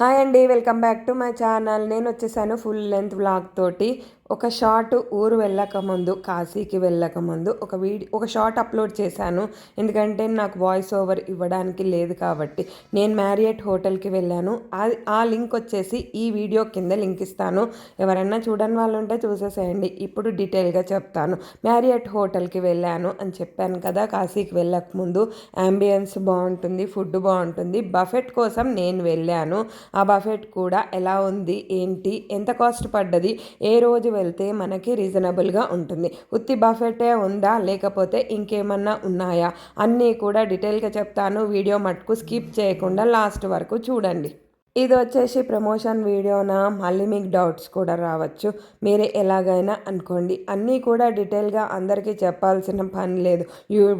Hi అండి welcome back to my channel. నేను వచ్చేసాను ఫుల్ లెంత్ వ్లాగ్ తోటి. ఒక షార్ట్ ఊరు వెళ్ళకముందు కాశీకి వెళ్ళకముందు ఒక వీడియో ఒక షార్ట్ అప్లోడ్ చేశాను. ఎందుకంటే నాకు వాయిస్ ఓవర్ ఇవ్వడానికి లేదు కాబట్టి నేను మ్యారియట్ హోటల్కి వెళ్ళాను. అది ఆ లింక్ వచ్చేసి ఈ వీడియో కింద లింక్ ఇస్తాను. ఎవరైనా చూడని వాళ్ళు ఉంటే చూసేసేయండి. ఇప్పుడు డీటెయిల్గా చెప్తాను. మ్యారియట్ హోటల్కి వెళ్ళాను అని చెప్పాను కదా కాశీకి వెళ్ళకముందు అంబియన్స్ బాగుంటుంది ఫుడ్ బాగుంటుంది. బఫెట్ కోసం నేను వెళ్ళాను. ఆ బఫెట్ కూడా ఎలా ఉంది ఏంటి ఎంత కాస్ట్ పడ్డది ఏ రోజు వెళ్తే మనకి రీజనబుల్గా ఉంటుంది. ఉత్తి బఫెటే ఉందా? లేకపోతే ఇంకేమన్నా ఉన్నాయా? అన్నీ కూడా డీటెయిల్గా చెప్తాను. వీడియో మటుకు స్కిప్ చేయకుండా లాస్ట్ వరకు చూడండి. ఇది వచ్చేసి ప్రమోషన్ వీడియోనా? మళ్ళీ మీకు డౌట్స్ కూడా రావచ్చు. మీరే ఎలాగైనా అనుకోండి. అన్నీ కూడా డీటెయిల్గా అందరికీ చెప్పాల్సిన పని లేదు.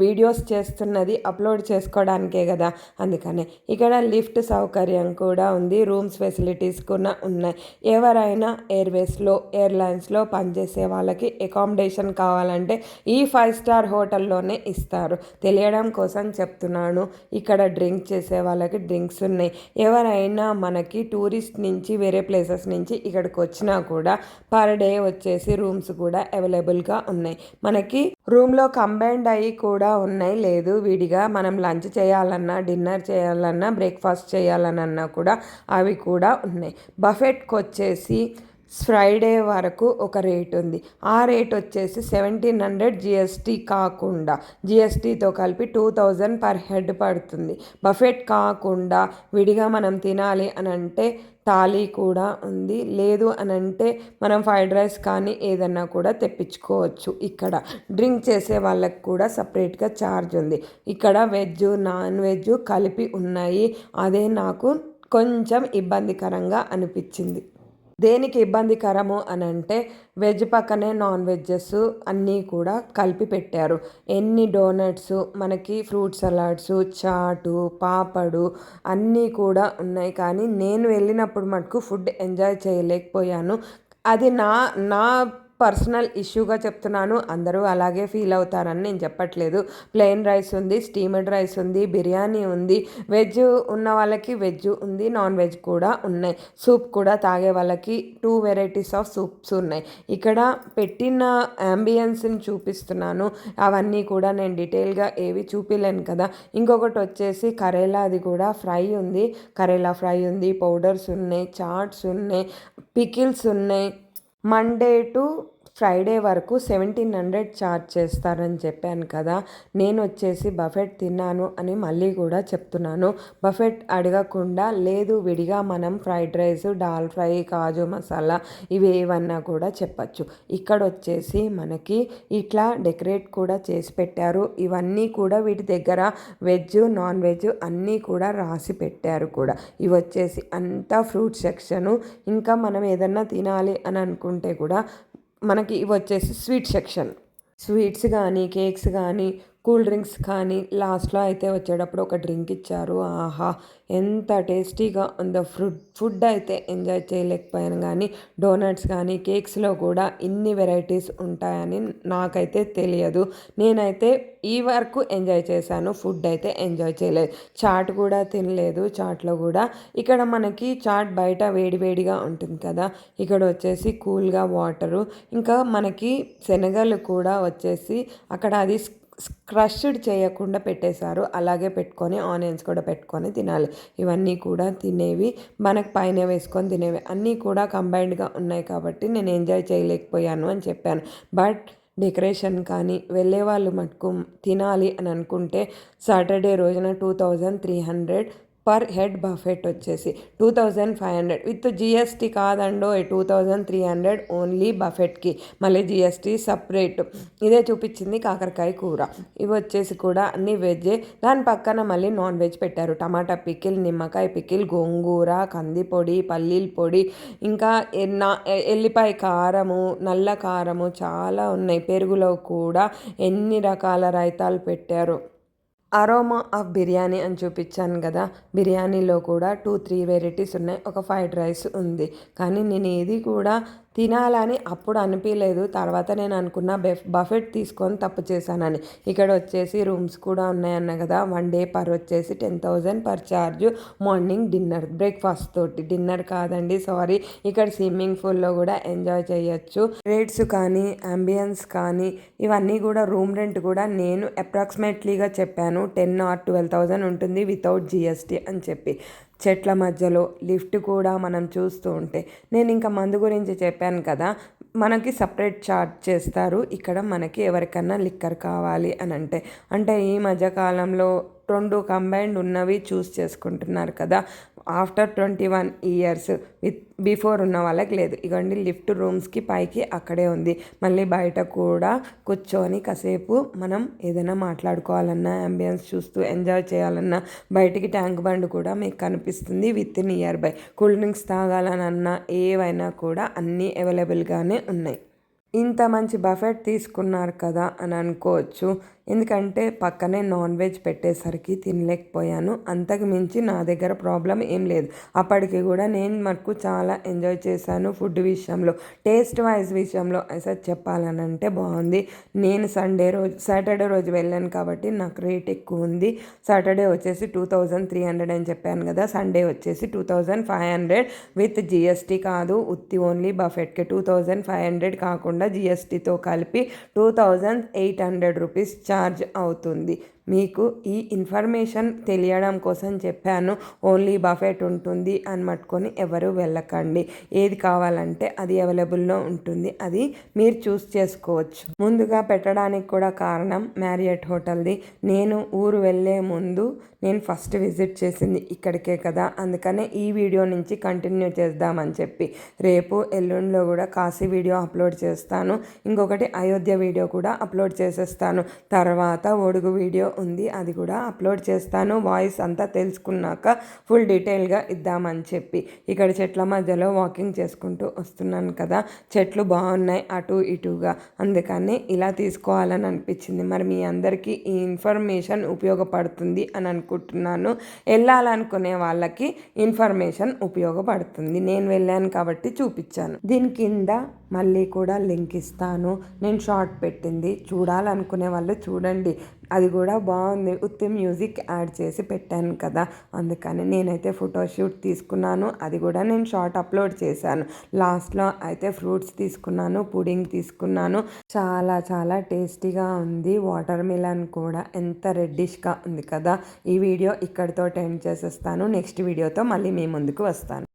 వీడియోస్ చేస్తున్నది అప్లోడ్ చేసుకోవడానికే కదా. అందుకనే ఇక్కడ లిఫ్ట్ సౌకర్యం కూడా ఉంది. రూమ్స్ ఫెసిలిటీస్ కూడా ఉన్నాయి. ఎవరైనా ఎయిర్వేస్లో ఎయిర్లైన్స్లో పనిచేసే వాళ్ళకి అకామిడేషన్ కావాలంటే ఈ ఫైవ్ స్టార్ హోటల్లోనే ఇస్తారు. తెలియడం కోసం చెప్తున్నాను. ఇక్కడ డ్రింక్ చేసే వాళ్ళకి డ్రింక్స్ ఉన్నాయి. ఎవరైనా మనకి టూరిస్ట్ నుంచి వేరే ప్లేసెస్ నుంచి ఇక్కడికి వచ్చినా కూడా పర్ డే వచ్చేసి రూమ్స్ కూడా అవైలబుల్గా ఉన్నాయి. మనకి రూమ్లో కంబైన్డ్ అయ్యి కూడా ఉన్నాయి. లేదు విడిగా మనం లంచ్ చేయాలన్నా డిన్నర్ చేయాలన్నా బ్రేక్ఫాస్ట్ చేయాలన్నా కూడా అవి కూడా ఉన్నాయి. బఫెట్కి వచ్చేసి ఫ్రైడే వరకు ఒక రేట్ ఉంది. ఆ రేట్ వచ్చేసి సెవెంటీన్ హండ్రెడ్ జిఎస్టీ కాకుండా జిఎస్టీతో కలిపి టూ థౌజండ్ పర్ హెడ్ పడుతుంది. బఫెట్ కాకుండా విడిగా మనం తినాలి అని అంటే థాలీ కూడా ఉంది. లేదు అని అంటే మనం ఫ్రైడ్ రైస్ కానీ ఏదన్నా కూడా తెప్పించుకోవచ్చు ఇక్కడ. డ్రింక్ చేసే వాళ్ళకి కూడా సపరేట్గా ఛార్జ్ ఉంది. ఇక్కడ వెజ్ నాన్ వెజ్ కలిపి ఉన్నాయి. అదే నాకు కొంచెం ఇబ్బందికరంగా అనిపించింది. దేనికి ఇబ్బందికరము అని అంటే వెజ్ పక్కనే నాన్ వెజ్జెస్ అన్నీ కూడా కలిపి పెట్టారు. ఎన్ని డోనట్స్ మనకి ఫ్రూట్ సలాడ్స్ చాటు పాపడు అన్నీ కూడా ఉన్నాయి. కానీ నేను వెళ్ళినప్పుడు మటుకు ఫుడ్ ఎంజాయ్ చేయలేకపోయాను. అది నా నా పర్సనల్ ఇష్యూగా చెప్తున్నాను. అందరూ అలాగే ఫీల్ అవుతారని నేను చెప్పట్లేదు. ప్లెయిన్ రైస్ ఉంది స్టీమ్డ్ రైస్ ఉంది బిర్యానీ ఉంది. వెజ్ ఉన్న వాళ్ళకి వెజ్ ఉంది నాన్ వెజ్ కూడా ఉన్నాయి. సూప్ కూడా తాగే వాళ్ళకి టూ వెరైటీస్ ఆఫ్ సూప్స్ ఉన్నాయి. ఇక్కడ పెట్టిన అంబియన్స్ని చూపిస్తున్నాను. అవన్నీ కూడా నేను డీటెయిల్గా ఏవి చూపిలేను కదా. ఇంకొకటి వచ్చేసి కరేలా అది కూడా ఫ్రై ఉంది. కరేలా ఫ్రై ఉంది పౌడర్స్ ఉన్నాయి చాట్స్ ఉన్నాయి పికిల్స్ ఉన్నాయి. మండే టు ఫ్రైడే వరకు సెవెంటీన్ హండ్రెడ్ ఛార్జ్ చేస్తారని చెప్పాను కదా. నేను వచ్చేసి బఫెట్ తిన్నాను అని మళ్ళీ కూడా చెప్తున్నాను. బఫెట్ అడగకుండా లేదు విడిగా మనం fried rice dal fry kaju masala ఇవి ఏవన్నా కూడా చెప్పచ్చు. ఇక్కడ వచ్చేసి మనకి ఇట్లా డెకరేట్ కూడా చేసి పెట్టారు. ఇవన్నీ కూడా వీటి దగ్గర వెజ్ నాన్ వెజ్ అన్నీ కూడా రాసి పెట్టారు కూడా. ఇవి వచ్చేసి అంతా ఫ్రూట్ సెక్షను. ఇంకా మనం ఏదన్నా తినాలి అని అనుకుంటే కూడా మనకి ఇవి వచ్చేసి స్వీట్ సెక్షన్. స్వీట్స్ కానీ కేక్స్ కానీ కూల్ డ్రింక్స్ కానీ లాస్ట్లో అయితే వచ్చేటప్పుడు ఒక డ్రింక్ ఇచ్చారు. ఆహా ఎంత టేస్టీగా ఉందో. ఫుడ్ ఫుడ్ అయితే ఎంజాయ్ చేయలేకపోయాను కానీ డోనట్స్ కానీ కేక్స్లో కూడా ఇన్ని వెరైటీస్ ఉంటాయని నాకైతే తెలియదు. నేనైతే ఈ వరకు ఎంజాయ్ చేశాను. ఫుడ్ అయితే ఎంజాయ్ చేయలేదు. చాట్ కూడా తినలేదు. చాట్లో కూడా. ఇక్కడ మనకి చాట్ బయట వేడివేడిగా ఉంటుంది కదా. ఇక్కడ వచ్చేసి కూల్గా వాటరు. ఇంకా మనకి శనగలు కూడా వచ్చేసి అక్కడ అది క్రష్డ్ చేయకుండా పెట్టేశారు. అలాగే పెట్టుకొని ఆనియన్స్ కూడా పెట్టుకొని తినాలి. ఇవన్నీ కూడా తినేవి మనకు పైన వేసుకొని తినేవి అన్నీ కూడా కంబైన్డ్గా ఉన్నాయి కాబట్టి నేను ఎంజాయ్ చేయలేకపోయాను అని చెప్పాను. బట్ డెకరేషన్ కానీ వెళ్ళే వాళ్ళు మటుకు తినాలి అని అనుకుంటే సాటర్డే రోజున two thousand three hundred per head buffet వచ్చేసి two thousand five hundred. With GST కాదండో two thousand three hundred only బఫెట్కి. మళ్ళీ జిఎస్టీ సపరేట్. ఇదే చూపించింది కాకరకాయ కూర. ఇవి వచ్చేసి కూడా అన్ని వెజ్జే. దాని పక్కన మళ్ళీ నాన్ వెజ్ పెట్టారు. టమాటా పికిల్ నిమ్మకాయ పికిల్ గోంగూర కంది పొడి పల్లీల పొడి ఇంకా నా ఎల్లిపాయ కారము నల్ల కారము చాలా ఉన్నాయి. పెరుగులో కూడా ఎన్ని రకాల రైతాలు పెట్టారు. అరోమా ఆఫ్ బిర్యానీ అని చూపించాను కదా. బిర్యానీలో కూడా టూ త్రీ వెరైటీస్ ఉన్నాయి. ఒక ఫ్రైడ్ రైస్ ఉంది. కానీ నేను ఏది కూడా తినాలని అప్పుడు అనిపించలేదు తర్వాత నేను అనుకున్న బెఫ్ బఫెట్ తీసుకొని తప్పు చేశానని. ఇక్కడ వచ్చేసి రూమ్స్ కూడా ఉన్నాయన్న కదా. వన్ డే పర్ వచ్చేసి ten thousand per charge morning dinner breakfast తోటి. డిన్నర్ కాదండి సారీ. ఇక్కడ స్విమ్మింగ్ పూల్లో కూడా ఎంజాయ్ చేయొచ్చు. రేట్స్ కానీ అంబియన్స్ కానీ ఇవన్నీ కూడా రూమ్ రెంట్ కూడా నేను అప్రాక్సిమేట్లీగా చెప్పాను. టెన్ ఆర్ ట్వెల్వ్ థౌజండ్ ఉంటుంది వితౌట్ జిఎస్టీ అని చెప్పి. చెట్ల మధ్యలో లిఫ్ట్ కూడా మనం చూస్తూ ఉంటే. నేను ఇంకా మందు గురించి చెప్పాను కదా మనకి సపరేట్ చార్జ్ చేస్తారు. ఇక్కడ మనకి ఎవరికన్నా లిక్కర్ కావాలి అని అంటే. అంటే ఈ మధ్యకాలంలో రెండు కంబైన్డ్ ఉన్నవి చూస్ చేసుకుంటున్నారు కదా. After twenty one years with before ఉన్న వాళ్ళకి లేదు. ఇగోండి లిఫ్ట్ రూమ్స్కి పైకి అక్కడే ఉంది. మళ్ళీ బయట కూడా కూర్చొని కాసేపు మనం ఏదైనా మాట్లాడుకోవాలన్నా అంబియన్స్ చూస్తూ ఎంజాయ్ చేయాలన్నా బయటికి ట్యాంక్ బండ్ కూడా మీకు కనిపిస్తుంది with near by. Cool drinks తాగాలనన్నా ఏవైనా కూడా అన్నీ అవైలబుల్గానే ఉన్నాయి. ఇంత మంచి బఫెట్ తీసుకున్నారు కదా అని అనుకోవచ్చు. ఎందుకంటే పక్కనే నాన్ వెజ్ పెట్టేసరికి తినలేకపోయాను. అంతకు మించి నా దగ్గర ప్రాబ్లం ఏం లేదు. అప్పటికి కూడా నేను మనకు చాలా ఎంజాయ్ చేశాను ఫుడ్ విషయంలో. టేస్ట్ వైజ్ విషయంలో అసలు చెప్పాలని అంటే బాగుంది. నేను సండే రోజు సాటర్డే రోజు వెళ్ళాను కాబట్టి నాకు రేట్ ఎక్కువ ఉంది. సాటర్డే వచ్చేసి టూ థౌజండ్ త్రీ హండ్రెడ్ అని చెప్పాను కదా. సండే వచ్చేసి two thousand five hundred with GST కాదు. ఉత్తి ఓన్లీ బఫెట్కి టూ థౌజండ్ ఫైవ్ హండ్రెడ్ కాకుండా కాకుండా జిఎస్టీతో కలిపి two thousand eight hundred rupees charge అవుతుంది. మీకు ఈ ఇన్ఫర్మేషన్ తెలియడం కోసం చెప్పాను. ఓన్లీ బఫెట్ ఉంటుంది అని మట్టుకొని ఎవరు వెళ్ళకండి. ఏది కావాలంటే అది అవైలబుల్లో ఉంటుంది. అది మీరు చూస్ చేసుకోవచ్చు. ముందుగా పెట్టడానికి కూడా కారణం మ్యారియట్ హోటల్ది. నేను ఊరు వెళ్ళే ముందు నేను ఫస్ట్ విజిట్ చేసింది ఇక్కడికే కదా. అందుకనే ఈ వీడియో నుంచి కంటిన్యూ చేద్దామని చెప్పి. రేపు ఎల్లుండిలో కూడా కాశీ వీడియో అప్లోడ్ చేస్తాను. ఇంకొకటి అయోధ్య వీడియో కూడా అప్లోడ్ చేసేస్తాను. తర్వాత ఒడుగు వీడియో ఉంది. అది కూడా అప్లోడ్ చేస్తాను. వాయిస్ అంతా తెలుసుకున్నాక ఫుల్ డీటెయిల్గా ఇద్దామని చెప్పి. ఇక్కడ చెట్ల మధ్యలో వాకింగ్ చేసుకుంటూ వస్తున్నాను కదా. చెట్లు బాగున్నాయి అటు ఇటుగా. అందుకని ఇలా తీసుకోవాలని అనిపించింది. మరి మీ అందరికీ ఈ ఇన్ఫర్మేషన్ ఉపయోగపడుతుంది అని అనుకుంటున్నాను. వెళ్ళాలనుకునే వాళ్ళకి ఇన్ఫర్మేషన్ ఉపయోగపడుతుంది. నేను వెళ్ళాను కాబట్టి చూపించాను. దీని కింద మళ్ళీ కూడా లింక్ ఇస్తాను. నేను షార్ట్ పెట్టింది. చూడాలనుకునే వాళ్ళు చూడండి. అది కూడా బాగుంది. ఉత్తి మ్యూజిక్ యాడ్ చేసి పెట్టాను కదా. అందుకని నేనైతే ఫోటోషూట్ తీసుకున్నాను. అది కూడా నేను షార్ట్ అప్లోడ్ చేశాను. లాస్ట్లో అయితే ఫ్రూట్స్ తీసుకున్నాను పుడింగ్ తీసుకున్నాను. చాలా చాలా టేస్టీగా ఉంది. వాటర్ మిలన్ కూడా ఎంత రెడ్డిష్గా ఉంది కదా. ఈ వీడియో ఇక్కడితో ఎండ్ చేసేస్తాను. నెక్స్ట్ వీడియోతో మళ్ళీ మీ ముందుకు వస్తాను.